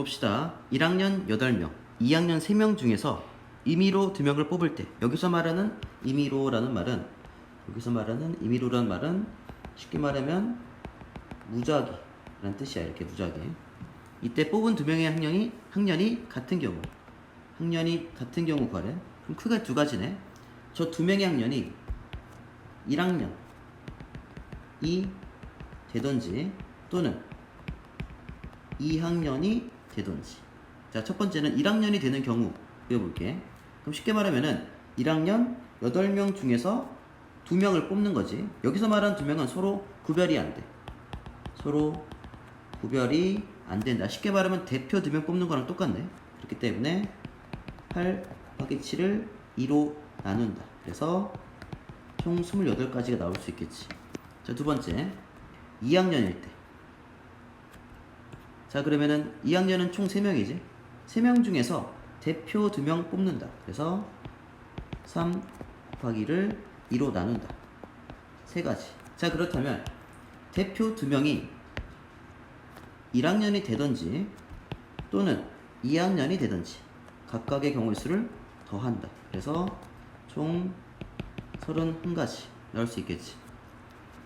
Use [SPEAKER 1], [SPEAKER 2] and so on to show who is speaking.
[SPEAKER 1] 봅시다. 1학년 8명, 2학년 3명 중에서 임의로 2명을 뽑을 때 여기서 말하는 임의로라는 말은 여기서 말하는 임의로라는 말은 쉽게 말하면 무작위라는 뜻이야. 이렇게 무작위. 이때 뽑은 두 명의 학년이 학년이 같은 경우 학년이 같은 경우 구하래. 그럼 크게 두 가지네. 저두 명의 학년이 1학년 이 되던지 또는 2학년이 되던지. 자, 첫 번째는 1학년이 되는 경우 그려볼게. 그럼 쉽게 말하면은 1학년 8명 중에서 2명을 뽑는 거지. 여기서 말하는 2명은 서로 구별이 안 돼. 서로 구별이 안 된다. 쉽게 말하면 대표 2명 뽑는 거랑 똑같네. 그렇기 때문에 8 곱하기 7을 2로 나눈다. 그래서 총 28가지가 나올 수 있겠지. 자, 두 번째. 2학년일 때. 자, 그러면은 2학년은 총 3명이지. 3명 중에서 대표 2명 뽑는다. 그래서 3 곱하기를 2로 나눈다. 세 가지. 자, 그렇다면 대표 2명이 1학년이 되던지 또는 2학년이 되던지 각각의 경우의 수를 더한다. 그래서 총 31가지 나올 수 있겠지.